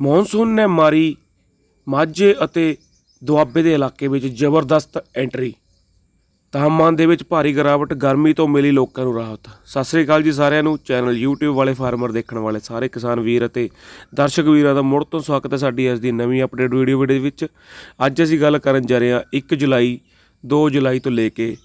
Monsoon ਨੇ ਮਾਰੀ ਮਾਝੇ ਅਤੇ ਦੁਆਬੇ ਦੇ ਇਲਾਕੇ ਵਿੱਚ ਜ਼ਬਰਦਸਤ ਐਂਟਰੀ। ਤਾਪਮਾਨ ਦੇ ਵਿੱਚ ਭਾਰੀ ਗਿਰਾਵਟ, ਗਰਮੀ ਤੋਂ ਮਿਲੀ ਲੋਕਾਂ ਨੂੰ ਰਾਹਤ। ਸਤਿ ਸ੍ਰੀ ਅਕਾਲ ਜੀ ਸਾਰਿਆਂ ਨੂੰ। ਚੈਨਲ YouTube ਵਾਲੇ ਫਾਰਮਰ ਦੇਖਣ ਵਾਲੇ ਸਾਰੇ ਕਿਸਾਨ ਵੀਰ ਅਤੇ ਦਰਸ਼ਕ ਵੀਰਾਂ ਦਾ ਮੁੜ ਤੋਂ ਸਵਾਗਤ ਹੈ ਸਾਡੀ ਇਸ ਦੀ ਨਵੀਂ ਅਪਡੇਟ ਵੀਡੀਓ ਵੀਡੀਓ ਵਿੱਚ। ਅੱਜ ਅਸੀਂ ਗੱਲ ਕਰਨ ਜਾ ਰਹੇ ਹਾਂ 1 ਜੁਲਾਈ 2 ਜੁਲਾਈ ਤੋਂ ਲੈ ਕੇ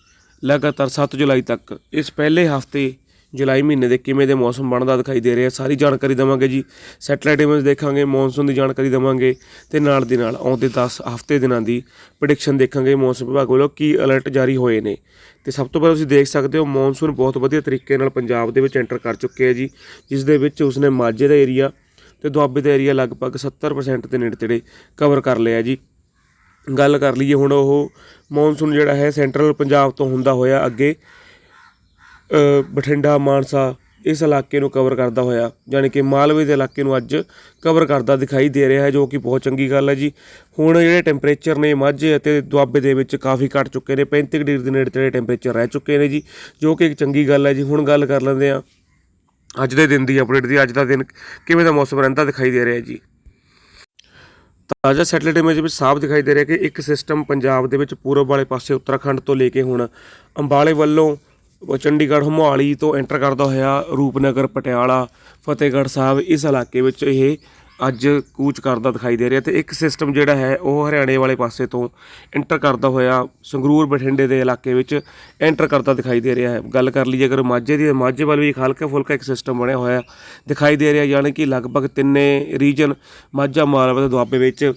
ਲਗਾਤਾਰ 7 ਜੁਲਾਈ ਤੱਕ। ਇਸ ਪਹਿਲੇ ਹਫ਼ਤੇ ਜੁਲਾਈ ਮਹੀਨੇ ਦੇ ਕਿਵੇਂ ਦੇ ਮੌਸਮ ਬਣਦਾ ਦਿਖਾਈ ਦੇ ਰਿਹਾ। ਸਾਰੀ ਜਾਣਕਾਰੀ ਦੇਵਾਂਗੇ ਜੀ। ਸੈਟਲਾਈਟ ਇਮੇਜ ਦੇਖਾਂਗੇ, ਮੌਨਸੂਨ ਦੀ ਜਾਣਕਾਰੀ ਦੇਵਾਂਗੇ ਤੇ ਨਾਲ ਦੀ ਨਾਲ ਆਉਂਦੇ 10 ਹਫ਼ਤੇ ਦਿਨਾਂ ਦੀ ਪ੍ਰੈਡਿਕਸ਼ਨ ਦੇਖਾਂਗੇ ਮੌਸਮ ਵਿਭਾਗ ਵੱਲੋਂ ਕੀ ਅਲਰਟ ਜਾਰੀ ਹੋਏ ਨੇ। ਤੇ ਸਭ ਤੋਂ ਪਹਿਲਾਂ ਤੁਸੀਂ ਦੇਖ ਸਕਦੇ ਹੋ, ਮੌਨਸੂਨ ਬਹੁਤ ਵਧੀਆ ਤਰੀਕੇ ਨਾਲ ਪੰਜਾਬ ਦੇ ਵਿੱਚ ਐਂਟਰ ਕਰ ਚੁੱਕੇ ਹੈ ਜੀ ਜਿਸ ਦੇ ਵਿੱਚ ਉਸਨੇ ਮਾਝੇ ਦਾ ਏਰੀਆ ਤੇ ਦੁਆਬੇ ਦਾ ਏਰੀਆ ਲਗਭਗ 70% ਦੇ ਨੇੜੇ ਤੇੜੇ ਕਵਰ ਕਰ ਲਿਆ ਜੀ। ਗੱਲ ਕਰ ਲਈਏ ਹੁਣ ਉਹ ਮੌਨਸੂਨ ਜਿਹੜਾ ਹੈ ਸੈਂਟਰਲ ਪੰਜਾਬ ਤੋਂ ਹੁੰਦਾ ਹੋਇਆ ਅੱਗੇ। ਬਠਿੰਡਾ, ਮਾਨਸਾ ਇਸ ਇਲਾਕੇ ਨੂੰ ਕਵਰ ਕਰਦਾ ਹੋਇਆ ਯਾਨੀ ਕਿ ਮਾਲਵੇ ਦੇ ਇਲਾਕੇ ਨੂੰ ਅੱਜ ਕਵਰ ਕਰਦਾ ਦਿਖਾਈ ਦੇ ਰਿਹਾ ਹੈ, ਜੋ ਕਿ ਬਹੁਤ ਚੰਗੀ ਗੱਲ ਹੈ ਜੀ। ਹੁਣ ਜਿਹੜੇ ਟੈਂਪਰੇਚਰ ਨੇ ਮਾਝੇ ਅਤੇ ਦੁਆਬੇ ਦੇ ਵਿੱਚ ਕਾਫੀ ਘਟ ਚੁੱਕੇ ਨੇ 35 ਡਿਗਰੀ ਦੇ ਨੇੜੇ ਤੇੜੇ ਟੈਂਪਰੇਚਰ ਰਹਿ ਚੁੱਕੇ ਨੇ ਜੀ, ਜੋ ਕਿ ਇੱਕ ਚੰਗੀ ਗੱਲ ਹੈ ਜੀ। ਹੁਣ ਗੱਲ ਕਰ ਲੈਂਦੇ ਆ ਅੱਜ ਦੇ ਦਿਨ ਦੀ ਅਪਡੇਟ ਦੀ, ਅੱਜ ਦਾ ਦਿਨ ਕਿਵੇਂ ਦਾ ਮੌਸਮ ਰਹਿੰਦਾ ਦਿਖਾਈ ਦੇ ਰਿਹਾ ਜੀ। ਤਾਜ਼ਾ ਸੈਟਲਾਈਟ ਇਮੇਜ ਵਿੱਚ ਸਾਫ਼ ਦਿਖਾਈ ਦੇ ਰਿਹਾ ਕਿ ਇੱਕ ਸਿਸਟਮ ਪੰਜਾਬ ਦੇ ਵਿੱਚ ਪੂਰਬ ਵਾਲੇ ਪਾਸੇ ਉੱਤਰਾਖੰਡ ਤੋਂ ਲੈ ਕੇ ਹੁਣ ਅੰਬਾਲੇ ਵੱਲੋਂ ਚੰਡੀਗੜ੍ਹ ਮੋਹਾਲੀ ਤੋਂ ਐਂਟਰ ਕਰਦਾ ਹੋਇਆ ਰੂਪਨਗਰ, ਪਟਿਆਲਾ, ਫਤਿਹਗੜ੍ਹ ਸਾਹਿਬ, ਇਸ ਇਲਾਕੇ ਵਿੱਚ ਇਹ ਅੱਜ ਕੂਚ ਕਰਦਾ ਦਿਖਾਈ ਦੇ ਰਿਹਾ ਤੇ ਇੱਕ ਸਿਸਟਮ ਜਿਹੜਾ ਹੈ ਉਹ ਹਰਿਆਣੇ ਵਾਲੇ ਪਾਸੇ ਤੋਂ ਐਂਟਰ ਕਰਦਾ ਹੋਇਆ ਸੰਗਰੂਰ, ਬਠਿੰਡੇ ਦੇ ਇਲਾਕੇ ਵਿੱਚ ਐਂਟਰ ਕਰਦਾ ਦਿਖਾਈ ਦੇ ਰਿਹਾ ਹੈ। ਗੱਲ ਕਰ ਲਈਏ ਅਗਰ ਮਾਝੇ ਦੀ, ਮਾਝੇ ਵੱਲ ਵੀ ਹਲਕਾ ਫੁਲਕਾ ਇੱਕ ਸਿਸਟਮ ਬਣਿਆ ਹੋਇਆ ਦਿਖਾਈ ਦੇ ਰਿਹਾ, ਯਾਨੀ ਕਿ ਲਗਭਗ ਤਿੰਨੇ ਰੀਜਨ ਮਾਝਾ, ਮਾਲਵਾ ਤੇ ਦੁਆਬੇ ਵਿੱਚ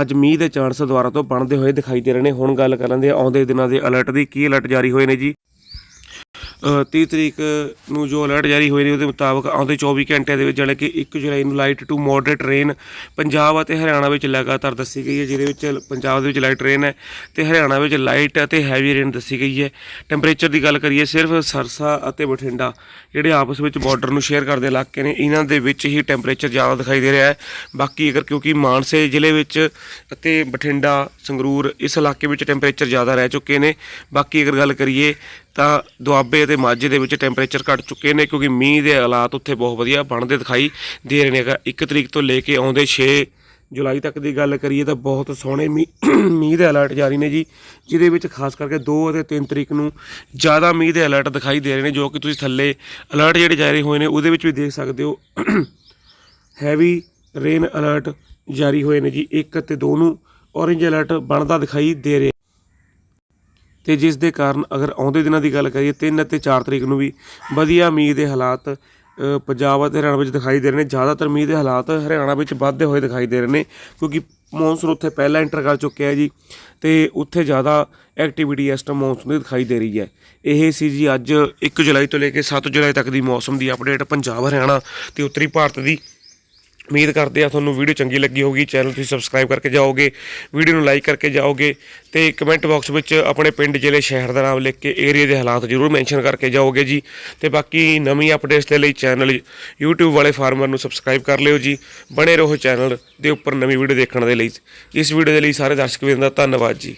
ਅੱਜ ਮੀਂਹ ਦੇ ਚਾਂਸ ਦੁਆਰਾ ਤੋਂ ਬਣਦੇ ਹੋਏ ਦਿਖਾਈ ਦੇ ਰਹੇ ਨੇ। ਹੁਣ ਗੱਲ ਕਰ ਲੈਂਦੇ ਆਉਂਦੇ ਦਿਨਾਂ ਦੇ ਅਲਰਟ ਦੀ ਕੀ ਅਲਰਟ ਜਾਰੀ ਹੋਏ ਨੇ ਜੀ? 30 ਤਰੀਕ ਨੂੰ ਜੋ ਅਲਰਟ ਜਾਰੀ ਹੋਏ ਨੇ ਉਹਦੇ ਮੁਤਾਬਕ ਆਉਂਦੇ 24 ਘੰਟਿਆਂ ਦੇ ਵਿੱਚ ਜਿਹੜੇ ਕਿ 1 ਜੁਲਾਈ ਨੂੰ light to moderate rain Punjab ਅਤੇ ਹਰਿਆਣਾ ਵਿੱਚ ਲਗਾਤਾਰ ਦੱਸੀ ਗਈ ਹੈ, ਜਿਹਦੇ ਵਿੱਚ ਪੰਜਾਬ ਦੇ ਵਿੱਚ ਲਾਈਟ ਰੇਨ ਹੈ ਤੇ ਹਰਿਆਣਾ ਵਿੱਚ ਲਾਈਟ ਅਤੇ ਹੈਵੀ ਰੇਨ ਦੱਸੀ ਗਈ ਹੈ। ਟੈਂਪਰੇਚਰ ਦੀ ਗੱਲ ਕਰੀਏ, ਸਿਰਫ ਸਰਸਾ ਅਤੇ ਬਠਿੰਡਾ ਜਿਹੜੇ ਆਪਸ ਵਿੱਚ ਬਾਰਡਰ ਨੂੰ ਸ਼ੇਅਰ ਕਰਦੇ ਇਲਾਕੇ ਨੇ, ਇਹਨਾਂ ਦੇ ਵਿੱਚ ਹੀ ਟੈਂਪਰੇਚਰ ਜ਼ਿਆਦਾ ਦਿਖਾਈ ਦੇ ਰਿਹਾ ਹੈ। ਬਾਕੀ ਅਗਰ ਕਿਉਂਕਿ ਮਾਨਸੇ ਜ਼ਿਲ੍ਹੇ ਵਿੱਚ ਅਤੇ ਬਠਿੰਡਾ, ਸੰਗਰੂਰ ਇਸ ਇਲਾਕੇ ਵਿੱਚ ਟੈਂਪਰੇਚਰ ਜ਼ਿਆਦਾ ਰਹਿ ਚੁੱਕੇ ਨੇ। ਬਾਕੀ ਅਗਰ ਗੱਲ ਕਰੀਏ ਤਾਂ ਦੁਆਬੇ ਅਤੇ ਮਾਝੇ ਦੇ ਵਿੱਚ ਟੈਂਪਰੇਚਰ ਘਟ ਚੁੱਕੇ ਨੇ ਕਿਉਂਕਿ ਮੀਂਹ ਦੇ ਹਾਲਾਤ ਉੱਥੇ ਬਹੁਤ ਵਧੀਆ ਬਣਦੇ ਦਿਖਾਈ ਦੇ ਰਹੇ ਨੇ। ਅਗਰ 1 ਤਰੀਕ ਤੋਂ ਲੈ ਕੇ ਆਉਂਦੇ 6 ਜੁਲਾਈ ਤੱਕ ਦੀ ਗੱਲ ਕਰੀਏ ਤਾਂ ਬਹੁਤ ਸੋਹਣੇ ਮੀਂਹ ਮੀਂਹ ਦੇ ਅਲਰਟ ਜਾਰੀ ਨੇ ਜੀ, ਜਿਹਦੇ ਵਿੱਚ ਖਾਸ ਕਰਕੇ 2 ਅਤੇ 3 ਤਰੀਕ ਨੂੰ ਜ਼ਿਆਦਾ ਮੀਂਹ ਦੇ ਅਲਰਟ ਦਿਖਾਈ ਦੇ ਰਹੇ ਨੇ, ਜੋ ਕਿ ਤੁਸੀਂ ਥੱਲੇ ਅਲਰਟ ਜਿਹੜੇ ਜਾਰੀ ਹੋਏ ਨੇ, ਉਹਦੇ ਵਿੱਚ ਵੀ ਦੇਖ ਸਕਦੇ ਹੋ ਹੈਵੀ ਰੇਨ ਅਲਰਟ ਜਾਰੀ ਹੋਏ ਨੇ ਜੀ 1 ਅਤੇ 2 ਨੂੰ ਔਰੇਂਜ ਅਲਰਟ ਬਣਦਾ ਦਿਖਾਈ ਦੇ ਰਿਹਾ। ਤੇ ਜਿਸ ਦੇ ਕਾਰਨ ਅਗਰ ਆਉਂਦੇ ਦਿਨਾਂ ਦੀ ਗੱਲ ਕਰੀਏ 3 ਅਤੇ 4 ਤਰੀਕ ਨੂੰ ਵੀ ਵਧੀਆ ਮੀਂਹ ਦੇ ਹਾਲਾਤ ਪੰਜਾਬ ਅਤੇ ਹਰਿਆਣਾ ਵਿੱਚ ਦਿਖਾਈ ਦੇ ਰਹੇ ਨੇ। ਜ਼ਿਆਦਾਤਰ ਮੀਂਹ ਦੇ ਹਾਲਾਤ ਹਰਿਆਣਾ ਵਿੱਚ ਵੱਧਦੇ ਹੋਏ ਦਿਖਾਈ ਦੇ ਰਹੇ ਨੇ, ਕਿਉਂਕਿ ਮੌਨਸੂਨ ਉੱਥੇ ਪਹਿਲਾਂ ਐਂਟਰ ਕਰ ਚੁੱਕਿਆ ਹੈ ਜੀ ਤੇ ਉੱਥੇ ਜ਼ਿਆਦਾ ਐਕਟੀਵਿਟੀ ਇਸ ਟਾਈਮ ਮੌਨਸੂਨ ਦੀ ਦਿਖਾਈ ਦੇ ਰਹੀ ਹੈ। ਇਹ ਸੀ ਜੀ ਅੱਜ 1 ਜੁਲਾਈ ਤੋਂ ਲੈ ਕੇ 7 ਜੁਲਾਈ ਤੱਕ ਦੀ ਮੌਸਮ ਦੀ ਅਪਡੇਟ ਪੰਜਾਬ, ਹਰਿਆਣਾ ਤੇ ਉੱਤਰੀ ਭਾਰਤ ਦੀ। ਉਮੀਦ ਕਰਦੇ ਆ ਤੁਹਾਨੂੰ ਵੀਡੀਓ ਚੰਗੀ ਲੱਗੀ ਹੋਗੀ ਚੈਨਲ ਤੁਸੀਂ ਸਬਸਕ੍ਰਾਈਬ ਕਰਕੇ ਜਾਓਗੇ, ਵੀਡੀਓ ਨੂੰ ਲਾਈਕ ਕਰਕੇ ਜਾਓਗੇ ਤੇ ਕਮੈਂਟ ਬਾਕਸ ਵਿੱਚ ਆਪਣੇ ਪਿੰਡ ਜ਼ਿਲ੍ਹੇ ਸ਼ਹਿਰ ਦਾ ਨਾਮ ਲਿਖ ਕੇ ਏਰੀਆ ਦੇ ਹਾਲਾਤ ਜ਼ਰੂਰ ਮੈਂਸ਼ਨ ਕਰਕੇ ਜਾਓਗੇ ਜੀ ਤੇ ਬਾਕੀ ਨਵੀਂ ਅਪਡੇਟਸ ਦੇ ਲਈ ਚੈਨਲ YouTube ਵਾਲੇ ਫਾਰਮਰ ਨੂੰ ਸਬਸਕ੍ਰਾਈਬ ਕਰ ਲਿਓ ਜੀ, ਬਣੇ ਰਹੋ ਚੈਨਲ ਦੇ ਉੱਪਰ ਨਵੀਂ ਵੀਡੀਓ ਦੇਖਣ ਦੇ ਲਈ। ਇਸ ਵੀਡੀਓ ਦੇ ਲਈ ਸਾਰੇ ਦਰਸ਼ਕ ਵੀਰਾਂ ਦਾ ਧੰਨਵਾਦ ਜੀ।